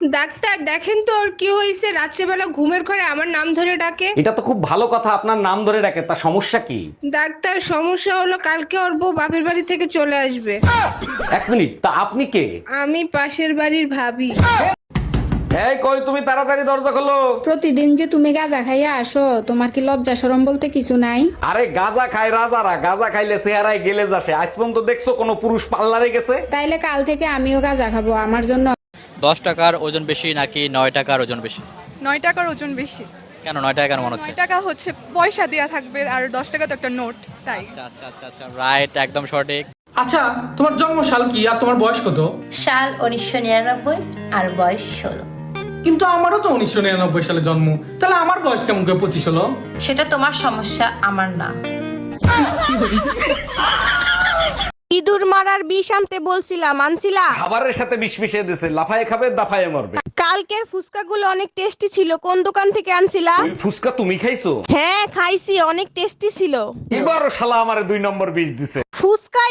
Doctor দেখেন তো ওর কি হয়েছে। রাত্রেবেলা ঘুমের ঘরে আমার নাম ধরে ডাকে। এটা তো খুব ভালো কথা আপনার নাম ধরে ডাকে তা সমস্যা কি? ডাক্তার সমস্যা হলো কালকে ওর বউ বাপের বাড়ি থেকে চলে আসবে। এক মিনিট তা আপনি কে? আমি পাশের বাড়ির ভাবি। এই কই তুমি তাড়াতাড়ি দরজা খোলো। প্রতিদিন যে তুমি গাঁজা খাইয়া আসো তোমার কি লজ্জা শরম বলতে কিছু নাই? আরে গাজা খায় রাজারা গাজা খাইলে চেহারায় গেলে যাসে। আজ পর্যন্ত দেখছ কোনো পুরুষ পার্লারে গেছে? তাইলে কাল থেকে আমিও গাঁজা খাব আমার জন্য দশ টাকার ওজন বেশি নাকি নয় টাকার ওজন বেশি? নয় টাকার ওজন বেশি। কেন নয় টাকা কেন মনে হচ্ছে? নয় টাকা হচ্ছে পয়সা দেওয়া থাকবে আর দশ টাকা তো একটা নোট তাই। আচ্ছা আচ্ছা আচ্ছা আচ্ছা রাইট একদম সঠিক। আচ্ছা তোমার জন্ম সাল কি আর তোমার বয়স কত? সাল উনিশশো নিরানব্বই আর বয়স ষোলো। কিন্তু আমারও তো উনিশশো নিরানব্বই সালে জন্ম। তাহলে আমার বয়স কেমন করে পঁচিশ হলো? সেটা তোমার সমস্যা আমার না। ইঁদুর মারার বিষ আনতে বলছিলাম আনছিলা? খাবারের সাথে বিষ মিশিয়ে দিছে লাফায় খাবে দাফায় মরবে। কালকের ফুচকাগুলো অনেক টেস্টি ছিল কোন দোকান থেকে আনছিলা? ওই ফুসকা তুমি খাইছো? হ্যাঁ খাইছি অনেক টেস্টি ছিল। এবারও শালা আমারে দুই নম্বর বিষ দিছে। ফুচকা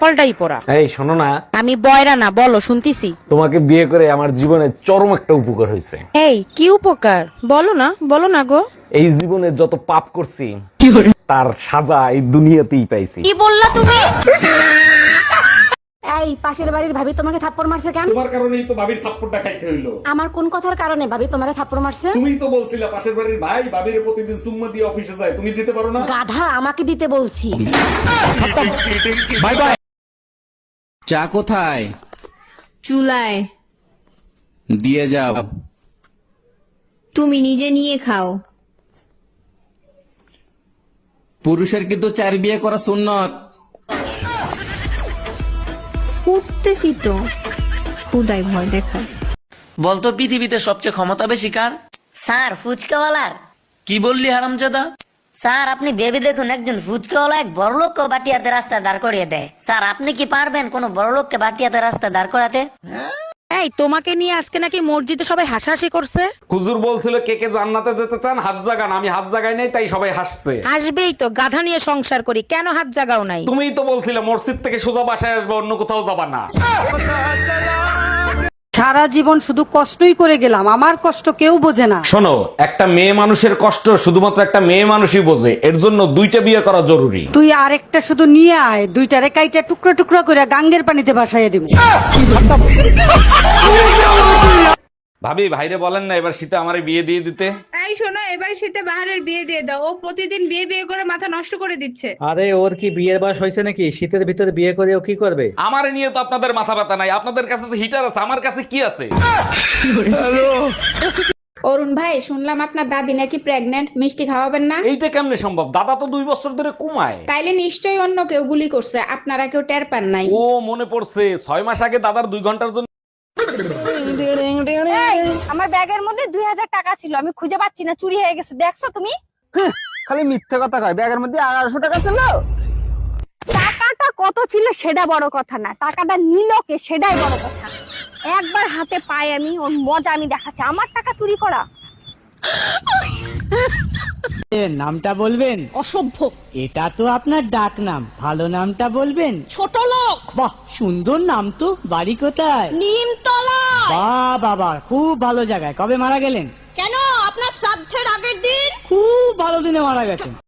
পাল্টাই পড়া এই শোনো না। আমি বয়রা না বলো শুনতিছি। তোমাকে বিয়ে করে আমার জীবনে চরম একটা উপকার হয়েছে। এই কি উপকার? বলো না বলো না গো। এই জীবনে যত পাপ করছি তার সাজা এই দুনিয়াতেই পাইছি। কি বললা তুমি? এই পাশের বাড়ির ভাবি তোমাকে থাপ্পড় মারছে কেন? তোমার কারণেই তো ভাবির থাপ্পড়টা খাইতে হইল। আমার কোন কথার কারণে ভাবি তোমাকে থাপ্পড় মারছে? তুমি তো বলছিলে পাশের বাড়ির ভাই ভাবির প্রতিদিন সুম্মা দিয়ে অফিসে যায় তুমি দিতে পারো না? গাধা আমাকে দিতে বলছি। Bye bye. চা কোথায়? চুলায়। দিয়ে যাও। তুমি নিজে নিয়ে খাও। পুরুষের কিন্তু চার বিয়ে করা সুন্নত। উঠতেছি তো। খুদাই ভয় দেখা বলতো পৃথিবীতে সবচেয়ে ক্ষমতা বেশি কার? স্যার ফুচকাওয়ালার। কি বললি হারামজাদা? স্যার আপনি ভেবে দেখুন একজন ফুচকাওয়ালা এক বড় লোককে বাটিয়াতে রাস্তা দাঁড় করিয়ে দেয়। স্যার আপনি কি পারবেন কোন বড় লোককে বাটিয়াতে রাস্তা দাঁড় করাতে? এই তোমাকে নিয়ে আজকে নাকি মসজিদে সবাই হাসাহাসি করছে? হুজুর বলছিল কে কে জান্নাতে যেতে চান হাত জাগান। আমি হাত জাগাই নাই তাই সবাই হাসছে। আসবেই তো গাধা নিয়ে সংসার করি কেন হাত জাগাও নাই? তুমিই তো বলছিলে মসজিদ থেকে সোজা বাসায় আসবে অন্য কোথাও যাবা না। সারা জীবন শুধু কষ্টই করে গেলাম আমার কষ্ট কেউ বোঝে না। শোনো একটা মেয়ে মানুষের কষ্ট শুধুমাত্র একটা মেয়ে মানুষই বোঝে এর জন্য দুইটা বিয়ে করা জরুরি। তুই আরেকটা শুধু নিয়ে আয় দুইটারে কাইটা টুকরো টুকরো করে গাঙ্গের পানিতে ভাসাইয়া দিব। ভাবি ভাইরে বলেন না এবার শীতে আমারে বিয়ে দিয়ে দিতে। এই শোনো এবার শীতে বাহারের বিয়ে দিয়ে দাও। ও প্রতিদিন বিয়ে বিয়ে করে মাথা নষ্ট করে দিচ্ছে। আরে ওর কি বিয়ের বয়স হয়েছে নাকি? শীতের ভিতরে বিয়ে করে ও কি করবে? আমারে নিয়ে তো আপনাদের মাথা ব্যথা নাই। আপনাদের কাছে তো হিটার আছে আমার কাছে কি আছে? অরুণ ভাই শুনলাম আপনার দাদি নাকি প্রেগনেন্ট মিষ্টি খাওয়াবেন না? এইটা কেমনে সম্ভব? দাদা তো দুই বছর ধরে কমায়। তাইলে নিশ্চয়ই অন্য কেউ গুলি করছে আপনারা কেউ টের পান নাই। ও মনে পড়ছে ছয় মাস আগে দাদার দুই ঘণ্টার জন্য আমার ব্যাগের মধ্যে দুই হাজার টাকা ছিল আমি খুঁজে পাচ্ছি না চুরি হয়ে গেছে দেখছ তুমি? খালি মিথ্যে কথা কয় ব্যাগের মধ্যে এগারোশো টাকা ছিল? টাকাটা কত ছিল সেটা বড় কথা না টাকাটা নিল কে সেটাই বড় কথা। একবার হাতে পাই আমি ওর মজা আমি দেখাচ্ছি আমার টাকা চুরি করা। নামটা বলবেন? অসভ্য। এটা তো আপনার ডাক নাম। ভালো নামটা বলবেন? ছোট লোক। বাহ সুন্দর নাম তো। বাড়ি কোথায়? নিমতলা। বাহ বাবা খুব ভালো জায়গায়। কবে মারা গেলেন? কেন? আপনার শ্রাদ্ধের আগের দিন? খুব ভালো দিনে মারা গেছেন।